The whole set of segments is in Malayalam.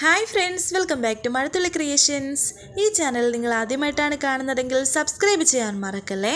Hi friends welcome back to Mazhathulli creations ഈ ചാനൽ നിങ്ങൾ ആദ്യമായിട്ടാണ് കാണുന്നതെങ്കിൽ സബ്സ്ക്രൈബ് ചെയ്യാൻ മറക്കല്ലേ?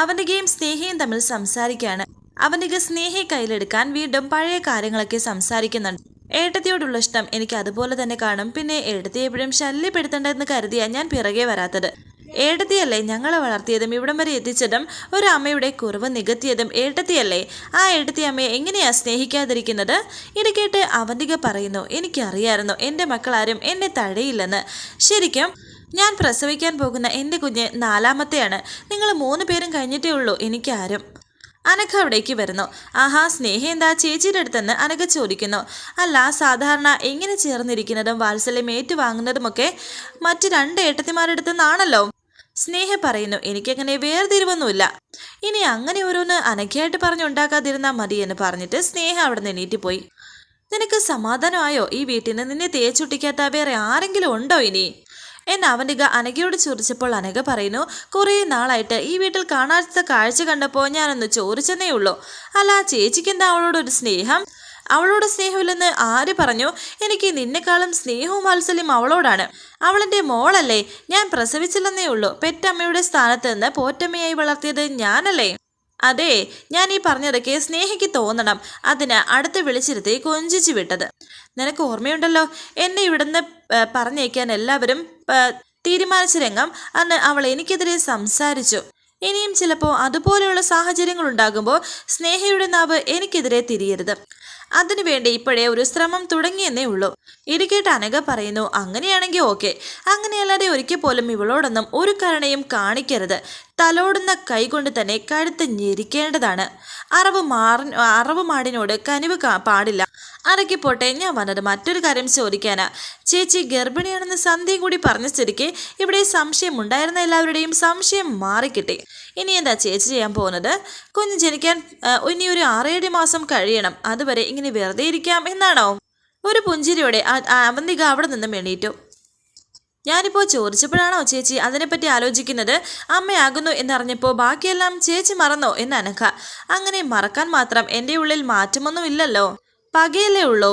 അവനികയും സ്നേഹയും തമ്മിൽ സംസാരിക്കുകയാണ് അവന്റെ സ്നേഹയെ കയ്യിലെടുക്കാൻ വീണ്ടും പഴയ കാര്യങ്ങളൊക്കെ സംസാരിക്കുന്നുണ്ട്. ഏട്ടത്തിയോടുള്ള ഇഷ്ടം എനിക്ക് അതുപോലെ തന്നെ കാണും. പിന്നെ ഏട്ടത്തി എപ്പോഴും ശല്യപ്പെടുത്തേണ്ടതെന്ന് കരുതിയാണ് ഞാൻ പിറകെ വരാത്തത്. ഏട്ടത്തിയല്ലേ ഞങ്ങളെ വളർത്തിയതും ഇവിടം വരെ എത്തിച്ചതും ഒരു അമ്മയുടെ കുറവ് നികത്തിയതും ഏട്ടത്തിയല്ലേ ആ ഏട്ടത്തി അമ്മയെ എങ്ങനെയാ സ്നേഹിക്കാതിരിക്കുന്നത്? ഇത് കേട്ട് അവന്തിക പറയുന്നു എനിക്കറിയായിരുന്നു എന്റെ മക്കളാരും എന്നെ തഴയില്ലെന്ന്. ശരിക്കും ഞാൻ പ്രസവിക്കാൻ പോകുന്ന എന്റെ കുഞ്ഞ് നാലാമത്തെയാണ്. നിങ്ങൾ മൂന്ന് പേരും കഴിഞ്ഞിട്ടേ ഉള്ളൂ എനിക്കാരും. അനഘ അവിടേക്ക് വരുന്നു. ആഹാ സ്നേഹ എന്താ ചേച്ചിയുടെ അടുത്തെന്ന് അനഘ ചോദിക്കുന്നു. അല്ല സാധാരണ എങ്ങനെ ചേർന്നിരിക്കുന്നതും വാത്സല്യം ഏറ്റുവാങ്ങുന്നതുമൊക്കെ മറ്റ് രണ്ട് ഏട്ടത്തിമാരുടെ അടുത്തുനിന്നാണല്ലോ സ്നേഹ പറയുന്നു. എനിക്കങ്ങനെ വേർതിരിവൊന്നുമില്ല. ഇനി അങ്ങനെ ഓരോന്ന് അനഘയായിട്ട് പറഞ്ഞുണ്ടാക്കാതിരുന്നാൽ മതി എന്ന് പറഞ്ഞിട്ട് സ്നേഹ അവിടെ നിന്ന് എണീറ്റ് പോയി. നിനക്ക് സമാധാനമായോ? ഈ വീട്ടിൽ നിന്ന് നിന്നെ തേച്ചൊട്ടിക്കാത്ത വേറെ ആരെങ്കിലും ഉണ്ടോ ഇനി? എന്ന് അവനിക അനഘയോട് ചോദിച്ചപ്പോൾ അനഘ പറയുന്നു കുറേ നാളായിട്ട് ഈ വീട്ടിൽ കാണാത്ത കാഴ്ച കണ്ടപ്പോൾ ഞാനൊന്ന് ചോദിച്ചെന്നേ ഉള്ളൂ. അല്ല ചേച്ചിക്ക് എന്താ അവളോടൊരു സ്നേഹം? അവളോട് സ്നേഹമില്ലെന്ന് ആര് പറഞ്ഞു? എനിക്ക് നിന്നെക്കാളും സ്നേഹവും വാത്സല്യം അവളോടാണ്. അവളെന്റെ മോളല്ലേ? ഞാൻ പ്രസവിച്ചില്ലെന്നേ ഉള്ളൂ. പെറ്റമ്മയുടെ സ്ഥാനത്ത് നിന്ന് പോറ്റമ്മയായി വളർത്തിയത് ഞാനല്ലേ? അതെ ഞാൻ ഈ പറഞ്ഞതൊക്കെ സ്നേഹയ്ക്ക് തോന്നണം. അതിന് അടുത്ത് വിളിച്ചിരുത്തി കൊഞ്ചിച്ചു വിട്ടത്. നിനക്ക് ഓർമ്മയുണ്ടല്ലോ? എന്നെ ഇവിടുന്ന് പറഞ്ഞേക്കാൻ എല്ലാവരും തീരുമാനിച്ച രംഗം അന്ന് അവൾ എനിക്കെതിരെ സംസാരിച്ചു. ഇനിയും ചിലപ്പോൾ അതുപോലെയുള്ള സാഹചര്യങ്ങൾ ഉണ്ടാകുമ്പോൾ സ്നേഹയുടെ നാവ് എനിക്കെതിരെ തിരിയരുത്. അതിനുവേണ്ടി ഇപ്പോഴേ ഒരു ശ്രമം തുടങ്ങിയെന്നേ ഉള്ളൂ. ഇരിക്കേട്ട് അനഘ പറയുന്നു അങ്ങനെയാണെങ്കിൽ ഓക്കെ. അങ്ങനെയല്ലാതെ ഒരിക്കൽ പോലും ഇവളോടൊന്നും ഒരു കരുണയും കാണിക്കരുത്. തലോടുന്ന കൈകൊണ്ട് തന്നെ കഴുത്ത് ഞെരിക്കേണ്ടതാണ്. അറവ് മാറി അറവ് മാടിനോട് കനിവ് പാടില്ല. അരക്കി പോട്ടെ ഞാൻ വന്നത് മറ്റൊരു കാര്യം ചോദിക്കാനാ. ചേച്ചി ഗർഭിണിയാണെന്ന് സന്ധ്യയും കൂടി പറഞ്ഞ സ്ഥിതിക്ക് ഇവിടെ സംശയം ഉണ്ടായിരുന്ന എല്ലാവരുടെയും സംശയം മാറിക്കിട്ടി. ഇനി എന്താ ചേച്ചി ചെയ്യാൻ പോകുന്നത്? കുഞ്ഞ് ജനിക്കാൻ ഇനി ഒരു ആറേഴ് മാസം കഴിയണം. അതുവരെ ഇങ്ങനെ വെറുതെ ഇരിക്കാം എന്നാണോ? ഒരു പുഞ്ചിരിയോടെ അവന്തിക അവിടെ നിന്നും എണീറ്റു. ഞാനിപ്പോൾ ചോദിച്ചപ്പോഴാണോ ചേച്ചി അതിനെപ്പറ്റി ആലോചിക്കുന്നത്? അമ്മയാകുന്നു എന്നറിഞ്ഞപ്പോൾ ബാക്കിയെല്ലാം ചേച്ചി മറന്നോ എന്ന് അനഘ. അങ്ങനെ മറക്കാൻ മാത്രം എന്റെ ഉള്ളിൽ മാറ്റമൊന്നും ഇല്ലല്ലോ. പകയല്ലേ ഉള്ളൂ.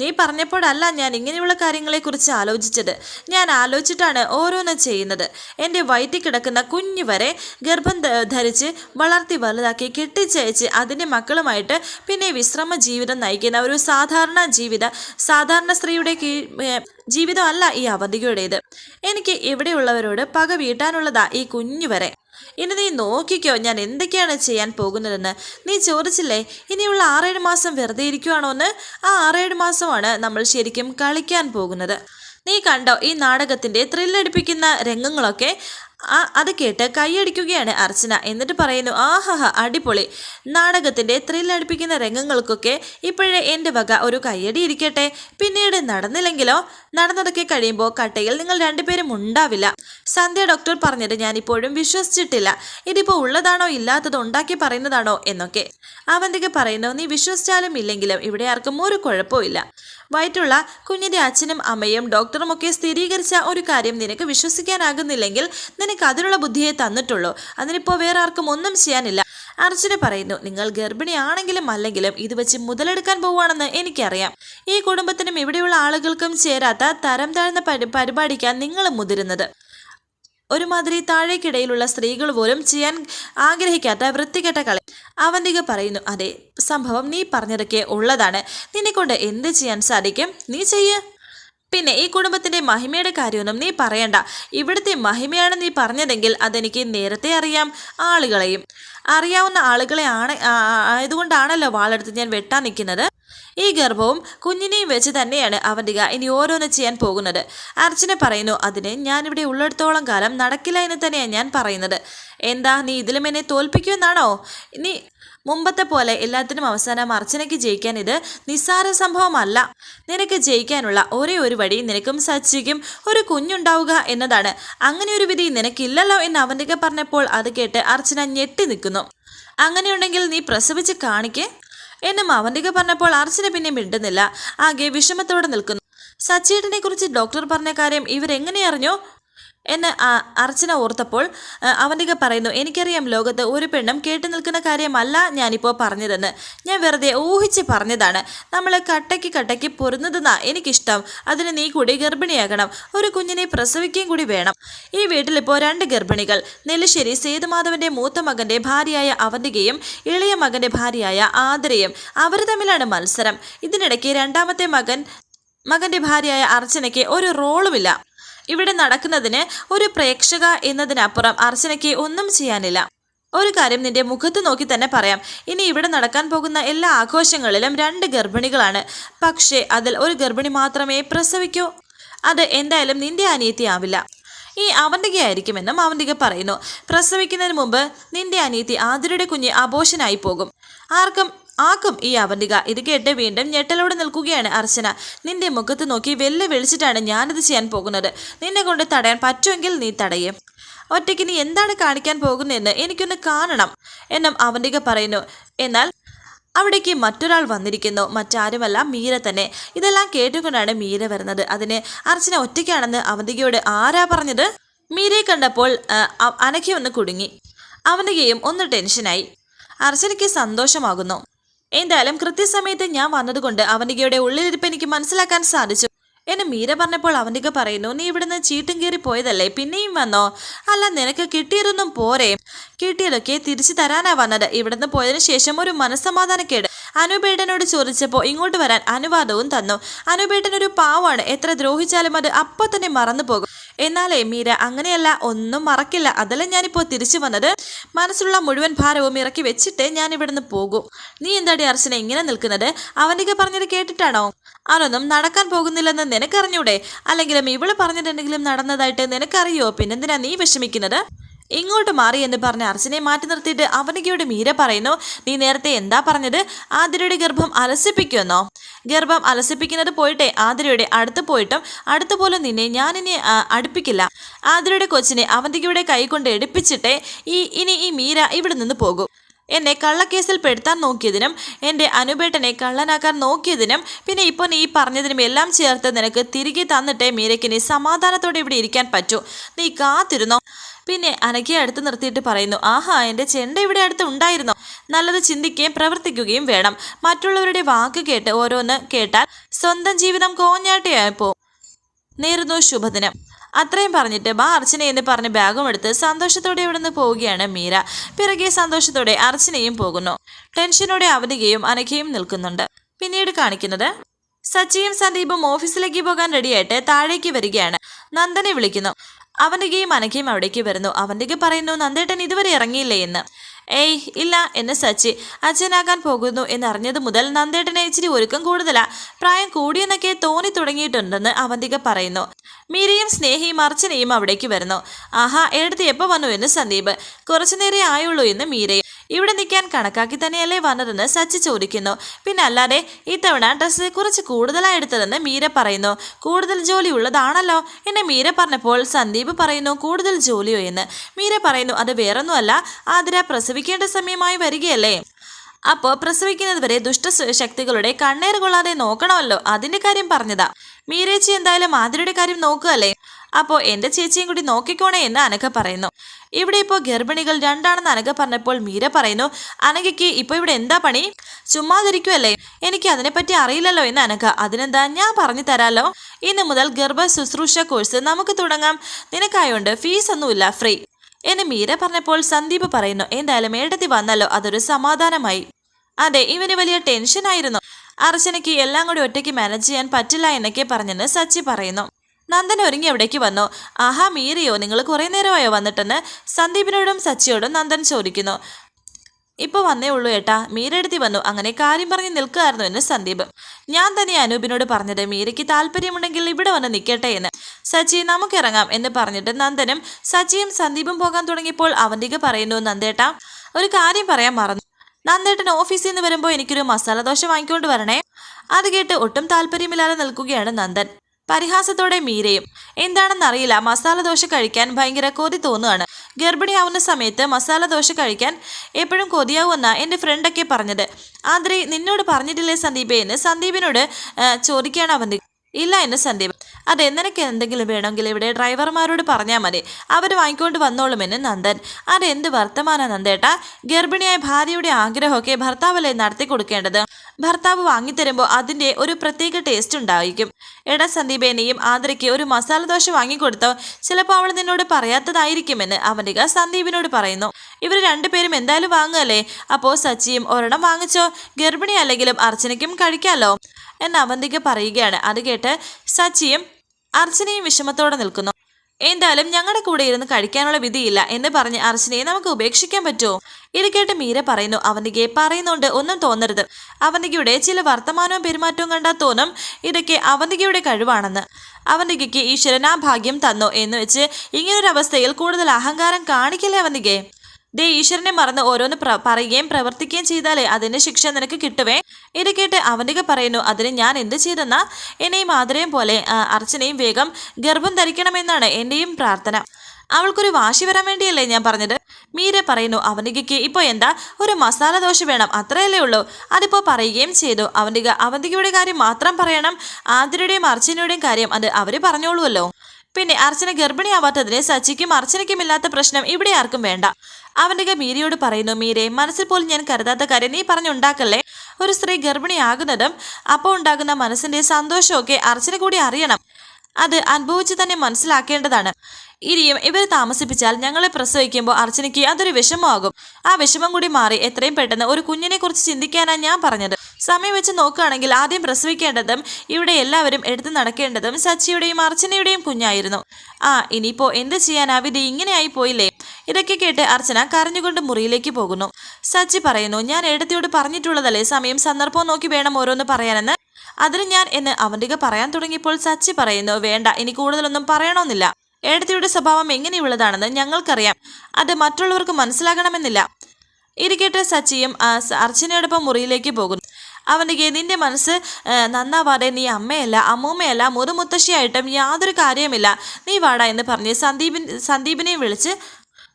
നീ പറഞ്ഞപ്പോഴല്ല ഞാൻ ഇങ്ങനെയുള്ള കാര്യങ്ങളെക്കുറിച്ച് ആലോചിച്ചത്. ഞാൻ ആലോചിച്ചിട്ടാണ് ഓരോന്ന് ചെയ്യുന്നത്. എന്റെ വയറ്റിൽ കിടക്കുന്ന കുഞ്ഞു വരെ ഗർഭം ധരിച്ച് വളർത്തി വലുതാക്കി കെട്ടിച്ചയച്ച് അതിന്റെ മക്കളുമായിട്ട് പിന്നെ വിശ്രമ ജീവിതം നയിക്കുന്ന ഒരു സാധാരണ ജീവിത സാധാരണ സ്ത്രീയുടെ ജീവിതമല്ല ഈ അവധികയുടേത് എനിക്ക് ഇവിടെയുള്ളവരോട് പക വീട്ടാനുള്ളതാ ഈ കുഞ്ഞു വരെ. ഇനി നീ നോക്കിക്കോ ഞാൻ എന്തൊക്കെയാണ് ചെയ്യാൻ പോകുന്നതെന്ന്. നീ ചോദിച്ചില്ലേ ഇനിയുള്ള ആറേഴ് മാസം വെറുതെ ഇരിക്കുവാണോ എന്ന് ആ ആറേഴ് മാസമാണ് നമ്മൾ ശരിക്കും കളിക്കാൻ പോകുന്നത്. നീ കണ്ടോ ഈ നാടകത്തിന്റെ ത്രില്ലടിപ്പിക്കുന്ന രംഗങ്ങളൊക്കെ? അത് കേട്ട് കൈയടിക്കുകയാണ് അർച്ചന. എന്നിട്ട് പറയുന്നു ആഹാഹ അടിപൊളി. നാടകത്തിന്റെ ത്രില്ലടിപ്പിക്കുന്ന രംഗങ്ങൾക്കൊക്കെ ഇപ്പോഴേ എന്റെ വക ഒരു കൈയടി ഇരിക്കട്ടെ. പിന്നീട് നടന്നില്ലെങ്കിലോ? നടന്നതൊക്കെ കഴിയുമ്പോൾ കട്ടയിൽ നിങ്ങൾ രണ്ടുപേരും ഉണ്ടാവില്ല. സന്ധ്യ ഡോക്ടർ പറഞ്ഞത് ഞാനിപ്പോഴും വിശ്വസിച്ചിട്ടില്ല. ഇതിപ്പോൾ ഉള്ളതാണോ ഇല്ലാത്തത് ഉണ്ടാക്കി പറയുന്നതാണോ? എന്നൊക്കെ. അവന്തിക പറയുന്നു നീ വിശ്വസിച്ചാലും ഇല്ലെങ്കിലും ഇവിടെ ആർക്കും ഒരു കുഴപ്പമില്ല വയറ്റുള്ള കുഞ്ഞിന്റെ അച്ഛനും അമ്മയും ഡോക്ടറും ഒക്കെ സ്ഥിരീകരിച്ച ഒരു കാര്യം നിനക്ക് വിശ്വസിക്കാനാകുന്നില്ലെങ്കിൽ നിനക്ക് അതിനുള്ള ബുദ്ധിയെ തന്നിട്ടുള്ളൂ. അതിനിപ്പോൾ വേറെ ആർക്കും ഒന്നും ചെയ്യാനില്ല. അർജുന പറയുന്നു നിങ്ങൾ ഗർഭിണിയാണെങ്കിലും അല്ലെങ്കിലും ഇത് വെച്ച് മുതലെടുക്കാൻ പോവുകയാണെന്ന് എനിക്കറിയാം. ഈ കുടുംബത്തിനും ഇവിടെയുള്ള ആളുകൾക്കും ചേരാത്ത തരം താഴ്ന്ന പരി പരിപാടിക്കാൻ നിങ്ങൾ മുതിരുന്നത്. ഒരുമാതിരി താഴേക്കിടയിലുള്ള സ്ത്രീകൾ പോലും ചെയ്യാൻ ആഗ്രഹിക്കാത്ത വൃത്തികെട്ട കളി. അവന്തിക പറയുന്നു അതെ സംഭവം നീ പറഞ്ഞതൊക്കെ ഉള്ളതാണ്. നിന്നെക്കൊണ്ട് എന്ത് ചെയ്യാൻ സാധിക്കും? നീ ചെയ്യ. പിന്നെ ഈ കുടുംബത്തിന്റെ മഹിമയുടെ കാര്യമൊന്നും നീ പറയണ്ട. ഇവിടുത്തെ മഹിമയാണ് നീ പറഞ്ഞതെങ്കിൽ അതെനിക്ക് നേരത്തെ അറിയാം. ആളുകളെയും. അറിയാവുന്ന ആളുകളെ ആണ് ആയതുകൊണ്ടാണല്ലോ വാളെടുത്ത് ഞാൻ വെട്ടാൻ നിൽക്കുന്നത്. ഈ ഗർഭവും കുഞ്ഞിനെയും വെച്ച് തന്നെയാണ് അവന്തിക ഇനി ഓരോന്ന് ചെയ്യാൻ പോകുന്നത്. അർച്ചന പറയുന്നു അതിന് ഞാനിവിടെ ഉള്ളിടത്തോളം കാലം നടക്കില്ല എന്ന് തന്നെയാണ് ഞാൻ പറയുന്നത്. എന്താ നീ ഇതിലും എന്നെ തോൽപ്പിക്കുമെന്നാണോ? നീ മുമ്പത്തെ പോലെ എല്ലാത്തിനും അവസാനം അർച്ചനയ്ക്ക് ജയിക്കാൻ ഇത് നിസ്സാര സംഭവമല്ല. നിനക്ക് ജയിക്കാനുള്ള ഒരേ ഒരു വഴി നിനക്കും സച്ചിക്കും ഒരു കുഞ്ഞുണ്ടാവുക എന്നതാണ്. അങ്ങനെ ഒരു വിധി നിനക്കില്ലല്ലോ എന്ന് അവന്തിക പറഞ്ഞപ്പോൾ അത് കേട്ട് അർച്ചന ഞെട്ടി നിൽക്കുന്നു. അങ്ങനെയുണ്ടെങ്കിൽ നീ പ്രസവിച്ച് കാണിക്കേ. എന്നും അവന്തിക പറഞ്ഞപ്പോൾ അർച്ചന പിന്നെ മിണ്ടുന്നില്ല. ആകെ വിഷമത്തോടെ നിൽക്കുന്നു. സച്ചേട്ടനെ കുറിച്ച് ഡോക്ടർ പറഞ്ഞ കാര്യം ഇവരെങ്ങനെ അറിഞ്ഞു? എന്ന് അർച്ചന ഓർത്തപ്പോൾ അവന്തിക പറയുന്നു എനിക്കറിയാം ലോകത്ത് ഒരു പെണ്ണും കേട്ടു നിൽക്കുന്ന കാര്യമല്ല ഞാനിപ്പോൾ പറഞ്ഞതെന്ന്. ഞാൻ വെറുതെ ഊഹിച്ച് പറഞ്ഞതാണ്. നമ്മൾ കട്ടയ്ക്ക് കട്ടയ്ക്ക് പൊരുന്നതെന്നാ എനിക്കിഷ്ടം. അതിന് നീ കൂടി ഗർഭിണിയാകണം. ഒരു കുഞ്ഞിനെ പ്രസവിക്കുകയും കൂടി വേണം. ഈ വീട്ടിലിപ്പോൾ രണ്ട് ഗർഭിണികൾ. നെല്ലിശ്ശേരി സേതുമാധവന്റെ മൂത്ത മകന്റെ ഭാര്യയായ അവന്തികയും ഇളയ മകന്റെ ഭാര്യയായ ആദരയും അവർ തമ്മിലാണ് മത്സരം. ഇതിനിടയ്ക്ക് രണ്ടാമത്തെ മകൻ മകന്റെ ഭാര്യയായ അർച്ചനയ്ക്ക് ഒരു റോളുമില്ല. ഇവിടെ നടക്കുന്നതിന് ഒരു പ്രേക്ഷക എന്നതിനപ്പുറം അർച്ചനയ്ക്ക് ഒന്നും ചെയ്യാനില്ല. ഒരു കാര്യം നിന്റെ മുഖത്ത് നോക്കി തന്നെ പറയാം. ഇനി ഇവിടെ നടക്കാൻ പോകുന്ന എല്ലാ ആഘോഷങ്ങളിലും രണ്ട് ഗർഭിണികളാണ്. പക്ഷേ അതിൽ ഒരു ഗർഭിണി മാത്രമേ പ്രസവിക്കൂ. അത് എന്തായാലും നിന്റെ അനിയത്തി ആവില്ല ഈ അവന്തികയായിരിക്കുമെന്നും അവന്തിക പറയുന്നു. പ്രസവിക്കുന്നതിന് മുമ്പ് നിന്റെ അനിയത്തി ആതിരയുടെ കുഞ്ഞ് അബോഷനായി പോകും. ആർക്കും ആക്കും ഈ അവന്തിക. ഇത് കേട്ട് വീണ്ടും ഞെട്ടലോടെ നിൽക്കുകയാണ് അർച്ചന. നിന്റെ മുഖത്ത് നോക്കി വെല്ല് വിളിച്ചിട്ടാണ് ഞാനിത് ചെയ്യാൻ പോകുന്നത്. നിന്നെ കൊണ്ട് തടയാൻ പറ്റുമെങ്കിൽ നീ തടയും. ഒറ്റയ്ക്ക് നീ എന്താണ് കാണിക്കാൻ പോകുന്നതെന്ന് എനിക്കൊന്ന് കാണണം എന്നും അവന്തിക പറയുന്നു. എന്നാൽ അവിടേക്ക് മറ്റൊരാൾ വന്നിരിക്കുന്നു. മറ്റാരുമല്ല മീര തന്നെ. ഇതെല്ലാം കേട്ടുകൊണ്ടാണ് മീര വരുന്നത്. അതിന് അർച്ചന ഒറ്റയ്ക്കാണെന്ന് അവന്തികയോട് ആരാ പറഞ്ഞത്? മീരയെ കണ്ടപ്പോൾ ഒന്ന് കുടുങ്ങി. അവന്തികയും ഒന്ന് ടെൻഷനായി. അർച്ചനയ്ക്ക് സന്തോഷമാകുന്നു. എന്തായാലും കൃത്യസമയത്ത് ഞാൻ വന്നതുകൊണ്ട് അവനികയുടെ ഉള്ളിലിരിപ്പ് എനിക്ക് മനസ്സിലാക്കാൻ സാധിച്ചു. എന്നെ മീര പറഞ്ഞപ്പോൾ അവന്തിക പറയുന്നു നീ ഇവിടുന്ന് ചീട്ടും കയറി പോയതല്ലേ? പിന്നെയും വന്നോ? അല്ല നിനക്ക് കിട്ടിയതൊന്നും പോരെ. കിട്ടിയതൊക്കെ തിരിച്ചു തരാനാ വന്നത്. ഇവിടുന്ന് പോയതിനു ശേഷം ഒരു മനസ്സമാധാനക്കേട്. അനുപേട്ടനോട് ചോദിച്ചപ്പോൾ ഇങ്ങോട്ട് വരാൻ അനുവാദവും തന്നു. അനുപേട്ടൻ ഒരു പാവാണ്. എത്ര ദ്രോഹിച്ചാലും അത് അപ്പോൾ തന്നെ മറന്നു പോകും. എന്നാലേ മീര അങ്ങനെയല്ല ഒന്നും മറക്കില്ല. അതല്ല ഞാനിപ്പോൾ തിരിച്ചു വന്നത്? മനസ്സിലുള്ള മുഴുവൻ ഭാരവും ഇറക്കി വെച്ചിട്ട് ഞാൻ ഇവിടുന്ന് പോകും. നീ എന്താടി അർച്ചന ഇങ്ങനെ നിൽക്കുന്നത്? അവന്റെ പറഞ്ഞത് കേട്ടിട്ടാണോ? അതൊന്നും നടക്കാൻ പോകുന്നില്ലെന്ന് നിനക്കറിഞ്ഞൂടെ? അല്ലെങ്കിലും ഇവൾ പറഞ്ഞിട്ടുണ്ടെങ്കിലും നടന്നതായിട്ട് നിനക്കറിയോ? പിന്നെന്തിനാ നീ വിഷമിക്കുന്നത്? ഇങ്ങോട്ട് മാറി എന്ന് പറഞ്ഞ് അർച്ചനെ മാറ്റി നിർത്തിയിട്ട് അവനികയോട് മീര പറയുന്നു നീ നേരത്തെ എന്താ പറഞ്ഞത്? ആതിരയുടെ ഗർഭം അലസിപ്പിക്കുമെന്നോ? ഗർഭം അലസിപ്പിക്കുന്നത് പോയിട്ടെ ആതിരയുടെ അടുത്ത് പോയിട്ടും അടുത്ത് നിന്നെ ഞാനിനി അടുപ്പിക്കില്ല. ആതിരയുടെ കൊച്ചിനെ അവന്തികയുടെ കൈ കൊണ്ട് എടുപ്പിച്ചിട്ടേ ഈ ഇനി ഈ മീര ഇവിടെ നിന്ന് പോകും. എന്നെ കള്ളക്കേസിൽ പെടുത്താൻ നോക്കിയതിനും എന്റെ അനുപേട്ടനെ കള്ളനാക്കാൻ നോക്കിയതിനും പിന്നെ ഇപ്പോൾ നീ പറഞ്ഞതിനും എല്ലാം ചേർത്ത് നിനക്ക് തിരികെ തന്നിട്ടേ മീരയ്ക്ക് സമാധാനത്തോടെ ഇവിടെ ഇരിക്കാൻ പറ്റൂ. നീ കാത്തിരുന്നോ? പിന്നെ അനക്കെ അടുത്ത് നിർത്തിയിട്ട് പറയുന്നു ആഹാ എന്റെ ചെണ്ട ഇവിടെ അടുത്ത് ഉണ്ടായിരുന്നോ. നല്ലത് ചിന്തിക്കുകയും പ്രവർത്തിക്കുകയും വേണം. മറ്റുള്ളവരുടെ വാക്ക് കേട്ട് ഓരോന്ന് കേട്ടാൽ സ്വന്തം ജീവിതം കോഞ്ഞാട്ടയായപ്പോ നേരുന്നു ശുഭദിനം. അത്രയും പറഞ്ഞിട്ട് ബാ അർച്ചന എന്ന് പറഞ്ഞ് ബാഗും എടുത്ത് സന്തോഷത്തോടെ ഇവിടെ നിന്ന് പോവുകയാണ് മീര. പിറകെ സന്തോഷത്തോടെ അർച്ചനയും പോകുന്നു. ടെൻഷനോടെ അവധികയും അനഘയും നിൽക്കുന്നുണ്ട്. പിന്നീട് കാണിക്കുന്നത് സച്ചിയും സന്ദീപും ഓഫീസിലേക്ക് പോകാൻ റെഡിയായിട്ട് താഴേക്ക് വരികയാണ്. നന്ദനെ വിളിക്കുന്നു. അവന്തികയും അനഘയും അവിടേക്ക് വരുന്നു. അവന്തിക പറയുന്നു നന്ദേട്ടൻ ഇതുവരെ ഇറങ്ങിയില്ലേ എന്ന്. ഏയ് ഇല്ല എന്ന് സച്ചി. അച്ഛനാകാൻ പോകുന്നു എന്നറിഞ്ഞത് മുതൽ നന്ദേട്ടനെ ഇച്ചിരി ഒരുക്കം കൂടുതലാ. പ്രായം കൂടിയെന്നൊക്കെ തോന്നി തുടങ്ങിയിട്ടുണ്ടെന്ന് അവന്തിക പറയുന്നു. മീരയും സ്നേഹിയും അർച്ചനയും അവിടേക്ക് വരുന്നു. ആഹാ എടുത്ത് എപ്പോൾ വന്നു എന്ന് സന്ദീപ്. കുറച്ചു നേരേ ആയുള്ളൂ എന്ന് മീരയും. ഇവിടെ നിൽക്കാൻ കണക്കാക്കി തന്നെയല്ലേ വന്നതെന്ന് സച്ചി ചോദിക്കുന്നു. പിന്നെ അല്ലാതെ ഇത്തവണ ഡ്രസ്സ് കുറച്ച് കൂടുതലായി എടുത്തതെന്ന് മീര പറയുന്നു. കൂടുതൽ ജോലി ഉള്ളതാണല്ലോ എന്നെ മീര പറഞ്ഞപ്പോൾ സന്ദീപ് പറയുന്നു കൂടുതൽ ജോലിയോ എന്ന്? മീര പറയുന്നു അത് വേറൊന്നുമല്ല. ആതിര പ്രസവിക്കേണ്ട സമയമായി വരികയല്ലേ. അപ്പോൾ പ്രസവിക്കുന്നത് വരെ ദുഷ്ട ശക്തികളുടെ കണ്ണേറ് കൊള്ളാതെ നോക്കണമല്ലോ. അതിന്റെ കാര്യം പറഞ്ഞതാ. മീരേച്ചി എന്തായാലും മാതിരിയുടെ കാര്യം നോക്കുകയല്ലേ? അപ്പോൾ എന്റെ ചേച്ചിയും കൂടി നോക്കിക്കോണേ എന്ന് അനഘ പറയുന്നു. ഇവിടെ ഇപ്പോൾ ഗർഭിണികൾ രണ്ടാണെന്ന് അനക പറഞ്ഞപ്പോൾ മീര പറയുന്നു അനഘയ്ക്ക് ഇപ്പോൾ ഇവിടെ എന്താ പണി? ചുമ്മാതിരിക്കുമല്ലേ എനിക്ക് അതിനെപ്പറ്റി അറിയില്ലല്ലോ എന്ന് അനഘ. അതിനെന്താ ഞാൻ പറഞ്ഞു തരാലോ? ഇന്ന് മുതൽ ഗർഭ ശുശ്രൂഷ കോഴ്സ് നമുക്ക് തുടങ്ങാം. നിനക്കായോണ്ട് ഫീസ് ഒന്നുമില്ല ഫ്രീ എന്ന് മീര പറഞ്ഞപ്പോൾ സന്ദീപ് പറയുന്നു എന്തായാലും ഏടത്തി വന്നല്ലോ. അതൊരു സമാധാനമായി. അതെ ഇവന് വലിയ ടെൻഷനായിരുന്നു അർച്ചനയ്ക്ക് എല്ലാം കൂടി ഒറ്റയ്ക്ക് മാനേജ് ചെയ്യാൻ പറ്റില്ല എന്നൊക്കെ പറഞ്ഞെന്ന് സച്ചി പറയുന്നു. നന്ദൻ ഒരുങ്ങി എവിടേക്ക് വന്നു? ആഹാ മീറിയോ നിങ്ങൾ കുറേ നേരമായോ വന്നിട്ടെന്ന് സന്ദീപിനോടും സച്ചിയോടും നന്ദൻ ചോദിക്കുന്നു. ഇപ്പൊ വന്നേ ഉള്ളൂ ഏട്ടാ. മീരടുത്തി വന്നു. അങ്ങനെ കാര്യം പറഞ്ഞ് നിൽക്കുകയായിരുന്നു എന്ന് സന്ദീപ്. ഞാൻ തന്നെ അനൂപിനോട് പറഞ്ഞത് മീരയ്ക്ക് താല്പര്യമുണ്ടെങ്കിൽ ഇവിടെ വന്ന് നിൽക്കട്ടെ എന്ന്. സച്ചി നമുക്കിറങ്ങാം എന്ന് പറഞ്ഞിട്ട് നന്ദനും സച്ചിയും സന്ദീപും പോകാൻ തുടങ്ങിയപ്പോൾ അവന്തിക പറയുന്നു നന്ദേട്ടാ ഒരു കാര്യം പറയാൻ മറന്നു. നന്ദേട്ടൻ ഓഫീസിൽ നിന്ന് വരുമ്പോൾ എനിക്കൊരു മസാല ദോശ വാങ്ങിക്കൊണ്ട് വരണേ. അത് കേട്ട് ഒട്ടും താല്പര്യമില്ലാതെ നിൽക്കുകയാണ് നന്ദൻ. പരിഹാസത്തോടെ മീരയും എന്താണെന്നറിയില്ല മസാല ദോശ കഴിക്കാൻ ഭയങ്കര കൊതി തോന്നുകയാണ്. ഗർഭിണിയാവുന്ന സമയത്ത് മസാല ദോശ കഴിക്കാൻ എപ്പോഴും കൊതിയാവുമെന്ന എന്റെ ഫ്രണ്ടൊക്കെ പറഞ്ഞത്. ആദ്രി നിന്നോട് പറഞ്ഞിട്ടില്ലേ സന്ദീപേ എന്ന്? സന്ദീപിനോട് ചോദിക്കുകയാണ് അവന്തി ഇല്ല എന്ന് സന്ദീപ്. അതെ നിനക്ക് എന്തെങ്കിലും വേണമെങ്കിൽ ഇവിടെ ഡ്രൈവർമാരോട് പറഞ്ഞാൽ മതി. അവർ വാങ്ങിക്കൊണ്ട് വന്നോളുമെന്ന് നന്ദൻ. അതെന്ത് വർത്തമാന നന്ദേട്ടാ? ഗർഭിണിയായ ഭാര്യയുടെ ആഗ്രഹമൊക്കെ ഭർത്താവല്ലേ നടത്തി കൊടുക്കേണ്ടത് ഭർത്താവ് വാങ്ങിത്തരുമ്പോൾ അതിന്റെ ഒരു പ്രത്യേക ടേസ്റ്റ് ഉണ്ടായിരിക്കും. എട സന്ദീപേനെയും ആന്ധ്രയ്ക്ക് ഒരു മസാല ദോശ വാങ്ങിക്കൊടുത്തോ? ചിലപ്പോൾ അവൾ നിന്നോട് പറയാത്തതായിരിക്കുമെന്ന് അവനിക സന്ദീപിനോട് പറയുന്നു. ഇവർ രണ്ടുപേരും എന്തായാലും വാങ്ങുകയല്ലേ? അപ്പോൾ സച്ചിയും ഒരെണ്ണം വാങ്ങിച്ചോ? ഗർഭിണി അല്ലെങ്കിലും അർച്ചനയ്ക്കും കഴിക്കാമല്ലോ എന്ന് അവന്തിക പറയുകയാണ്. അത് സച്ചിയും അർച്ചനയും വിഷമത്തോടെ നിൽക്കുന്നു. എന്തായാലും ഞങ്ങളുടെ കൂടെ ഇരുന്ന് കഴിക്കാനുള്ള വിധിയില്ല എന്ന് പറഞ്ഞ് അർച്ചനയെ നമുക്ക് ഉപേക്ഷിക്കാൻ പറ്റുമോ? ഇത് കേട്ട് മീര പറയുന്നു. അവന്തികയെ പറയുന്നുണ്ട് ഒന്നും തോന്നരുത്. അവന്തികയുടെ ചില വർത്തമാനവും പെരുമാറ്റവും കണ്ടാൽ തോന്നും. ഇതൊക്കെ അവന്തികയുടെ കഴിവാണെന്ന്. അവന്തികയ്ക്ക് ഈശ്വരൻ ആ ഭാഗ്യം തന്നോ എന്ന് വെച്ച് ഇങ്ങനൊരവസ്ഥയിൽ കൂടുതൽ അഹങ്കാരം കാണിക്കില്ലേ അവന്തികയെ ദേ ഈശ്വരനെ മറന്ന് ഓരോന്ന് പറയുകയും പ്രവർത്തിക്കുകയും ചെയ്താലേ അതിന്റെ ശിക്ഷ നിനക്ക് കിട്ടുവേ. ഇത് കേട്ട് അവനിക പറയുന്നു അതിന് ഞാൻ എന്ത് ചെയ്തെന്നാ? എന്നെയും ആദരയും പോലെ അർച്ചനയും വേഗം ഗർഭം ധരിക്കണമെന്നാണ് എന്റെയും പ്രാർത്ഥന. അവൾക്കൊരു വാശി വരാൻ വേണ്ടിയല്ലേ ഞാൻ പറഞ്ഞത്? മീര പറയുന്നു അവന്തികയ്ക്ക് ഇപ്പോൾ എന്താ? ഒരു മസാല ദോശ വേണം അത്രയല്ലേ ഉള്ളൂ. അതിപ്പോൾ പറയുകയും ചെയ്തു. അവന്തിക അവന്തികയുടെ കാര്യം മാത്രം പറയണം ആതിരയുടെയും അർച്ചനയുടെയും കാര്യം അത് അവർ പറഞ്ഞോളൂല്ലോ പിന്നെ അർച്ചന ഗർഭിണിയാവാത്തതിന് സച്ചിക്കും അർച്ചനയ്ക്കും ഇല്ലാത്ത പ്രശ്നം ഇവിടെ ആർക്കും വേണ്ട. അവന്റെ മീരയോട് പറയുന്നു മീരെ മനസ്സിൽ പോലും ഞാൻ കരുതാത്ത കാര്യം നീ പറഞ്ഞുണ്ടാക്കല്ലേ? ഒരു സ്ത്രീ ഗർഭിണിയാകുന്നതും അപ്പോൾ ഉണ്ടാകുന്ന മനസ്സിന്റെ സന്തോഷമൊക്കെ അർച്ചന കൂടി അറിയണം. അത് അനുഭവിച്ച് തന്നെ മനസ്സിലാക്കേണ്ടതാണ്. ഇനിയും ഇവർ താമസിപ്പിച്ചാൽ ഞങ്ങളെ പ്രസവിക്കുമ്പോൾ അർച്ചനയ്ക്ക് അതൊരു വിഷമമാകും. ആ വിഷമം കൂടി മാറി എത്രയും പെട്ടെന്ന് ഒരു കുഞ്ഞിനെക്കുറിച്ച് ചിന്തിക്കാനാണ് ഞാൻ പറഞ്ഞത്. സമയം വെച്ച് നോക്കുകയാണെങ്കിൽ ആദ്യം പ്രസവിക്കേണ്ടതും ഇവിടെ എല്ലാവരും എടുത്തു നടക്കേണ്ടതും സച്ചിയുടെയും അർച്ചനയുടെയും കുഞ്ഞായിരുന്നു. ആ ഇനിയിപ്പോ എന്ത് ചെയ്യാനാ? വിധി ഇങ്ങനെയായി പോയില്ലേ? ഇതൊക്കെ കേട്ട് അർച്ചന കരഞ്ഞുകൊണ്ട് മുറിയിലേക്ക് പോകുന്നു. സച്ചി പറയുന്നു ഞാൻ എടുത്തിയോട് പറഞ്ഞിട്ടുള്ളതല്ലേ? സമയം സന്ദർഭം നോക്കി വേണം ഓരോന്ന് പറയാനെന്ന്. അതിന് ഞാൻ എന്ന് അവന്തിക പറയാൻ തുടങ്ങിയപ്പോൾ സച്ചി പറയുന്നു വേണ്ട ഇനി കൂടുതലൊന്നും പറയണമെന്നില്ല ഏടത്തിയുടെ സ്വഭാവം എങ്ങനെയുള്ളതാണെന്ന് ഞങ്ങൾക്കറിയാം. അത് മറ്റുള്ളവർക്ക് മനസ്സിലാകണമെന്നില്ല. ഇരിക്കട്ടെ സച്ചിയും അർച്ചനയോടൊപ്പം മുറിയിലേക്ക് പോകുന്നു. അവനിക്ക് നിന്റെ മനസ്സ് നന്നാ നന്നാവാതെ നീ അമ്മയല്ല അമ്മൂമ്മയല്ല മുതുമുത്തശ്ശിയായിട്ടും യാതൊരു കാര്യവുമില്ല. നീ വാടാ എന്ന് പറഞ്ഞ് സന്ദീപിൻ സന്ദീപിനെ വിളിച്ച്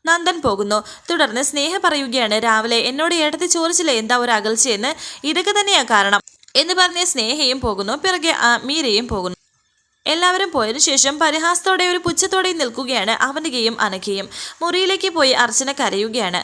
നന്ദൻ പോകുന്നു. തുടർന്ന് സ്നേഹ പറയുകയാണ് രാവിലെ എന്നോട് ഏട്ടത്തി ചോദിച്ചില്ലേ എന്താ ഒരു അകൽച്ചയെന്ന്? ഇതൊക്കെ തന്നെയാണ് കാരണം. എന്ന് പറഞ്ഞ് സ്നേഹയും പോകുന്നു പിറകെ മീരയും പോകുന്നു. എല്ലാവരും പോയതിനു ശേഷം പരിഹാസത്തോടെ ഒരു പുച്ഛത്തോടെയും നിൽക്കുകയാണ് അവനികയും അനഘയും. മുറിയിലേക്ക് പോയി അർച്ചന കരയുകയാണ്.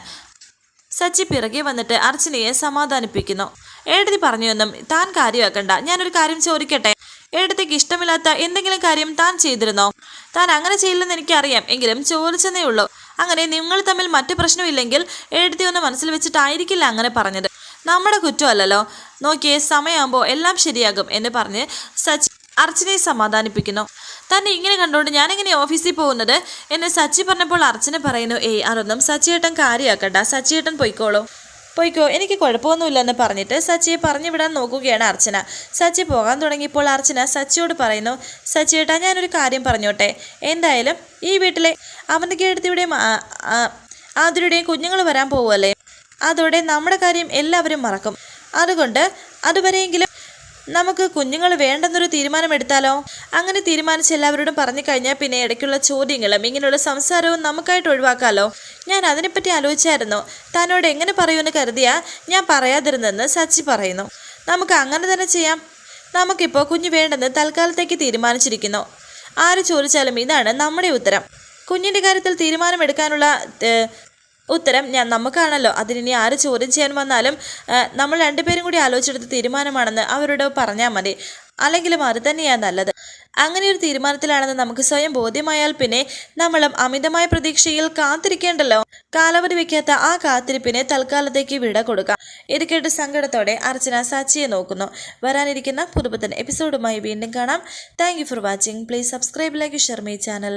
സച്ചി പിറകെ വന്നിട്ട് അർച്ചനയെ സമാധാനിപ്പിക്കുന്നു. ഏടത്തി പറഞ്ഞൊന്നും താൻ കാര്യമാക്കണ്ട. ഞാനൊരു കാര്യം ചോദിക്കട്ടെ? ഏടത്തേക്ക് ഇഷ്ടമില്ലാത്ത എന്തെങ്കിലും കാര്യം താൻ ചെയ്തിരുന്നോ? താൻ അങ്ങനെ ചെയ്യില്ലെന്ന് എനിക്കറിയാം. എങ്കിലും ചോദിച്ചെന്നേ ഉള്ളൂ. അങ്ങനെ നിങ്ങൾ തമ്മിൽ മറ്റു പ്രശ്നമില്ലെങ്കിൽ ഏടത്തി ഒന്ന് മനസ്സിൽ വെച്ചിട്ടായിരിക്കില്ല അങ്ങനെ പറഞ്ഞത്. നമ്മുടെ കുറ്റമല്ലല്ലോ. നോക്കിയേ സമയമാകുമ്പോൾ എല്ലാം ശരിയാകും എന്ന് പറഞ്ഞ് സച്ചി അർച്ചനയെ സമാധാനിപ്പിക്കുന്നു. തന്നെ ഇങ്ങനെ കണ്ടുകൊണ്ട് ഞാനെങ്ങനെ ഓഫീസിൽ പോകുന്നത്? എന്ന് സച്ചി പറഞ്ഞപ്പോൾ അർച്ചന പറയുന്നു ഏയ് അതൊന്നും സച്ചിയേട്ടൻ കാര്യമാക്കണ്ട. സച്ചിയേട്ടൻ പൊയ്ക്കോളൂ. പൊയ്ക്കോ എനിക്ക് കുഴപ്പമൊന്നുമില്ലെന്ന് പറഞ്ഞിട്ട് സച്ചിയെ പറഞ്ഞു വിടാൻ നോക്കുകയാണ് അർച്ചന. സച്ചി പോകാൻ തുടങ്ങിയപ്പോൾ അർച്ചന സച്ചിയോട് പറയുന്നു സച്ചിയേട്ടാ ഞാനൊരു കാര്യം പറഞ്ഞോട്ടെ. എന്തായാലും ഈ വീട്ടിലെ അവന്റെ കേടത്തിയുടെയും ആതിരുടെയും കുഞ്ഞുങ്ങൾ വരാൻ പോവുമല്ലേ അതോടെ നമ്മുടെ കാര്യം എല്ലാവരും മറക്കും. അതുകൊണ്ട് അതുവരെയെങ്കിലും നമുക്ക് കുഞ്ഞുങ്ങൾ വേണ്ടെന്നൊരു തീരുമാനം എടുത്താലോ അങ്ങനെ തീരുമാനിച്ച് എല്ലാവരോടും പറഞ്ഞു കഴിഞ്ഞാൽ പിന്നെ ഇടയ്ക്കുള്ള ചോദ്യങ്ങളും ഇങ്ങനെയുള്ള സംസാരവും നമുക്കായിട്ട് ഒഴിവാക്കാലോ? ഞാൻ അതിനെപ്പറ്റി ആലോചിച്ചായിരുന്നു. തന്നോട് എങ്ങനെ പറയുമെന്ന് കരുതിയാ ഞാൻ പറയാതിരുന്നെന്ന് സച്ചി പറയുന്നു. നമുക്ക് അങ്ങനെ തന്നെ ചെയ്യാം. നമുക്കിപ്പോൾ കുഞ്ഞ് വേണ്ടെന്ന് തൽക്കാലത്തേക്ക് തീരുമാനിച്ചിരിക്കുന്നു. ആര് ചോദിച്ചാലും ഇതാണ് നമ്മുടെ ഉത്തരം. കുഞ്ഞിന്റെ കാര്യത്തിൽ തീരുമാനമെടുക്കാനുള്ള ഉത്തരം ഞാൻ നമുക്കാണല്ലോ. അതിനി ആര് ചോദ്യം ചെയ്യാൻ വന്നാലും നമ്മൾ രണ്ടുപേരും കൂടി ആലോചിച്ചെടുത്ത തീരുമാനമാണെന്ന് അവരോട് പറഞ്ഞാൽ മതി. അല്ലെങ്കിലും അത് തന്നെയാണ് നല്ലത്. അങ്ങനെ ഒരു തീരുമാനത്തിലാണെന്ന് നമുക്ക് സ്വയം ബോധ്യമായാൽ പിന്നെ നമ്മളും അമിതമായ പ്രതീക്ഷയിൽ കാത്തിരിക്കേണ്ടല്ലോ. കാലാവധി വയ്ക്കാത്ത ആ കാത്തിരിപ്പിനെ തൽക്കാലത്തേക്ക് വിട കൊടുക്കാം. ഇത് കേട്ട് സങ്കടത്തോടെ അർച്ചന സച്ചിയെ നോക്കുന്നു. വരാനിരിക്കുന്ന പുതുപുത്തൻ എപ്പിസോഡുമായി വീണ്ടും കാണാം. Thank for watching please subscribe like share channel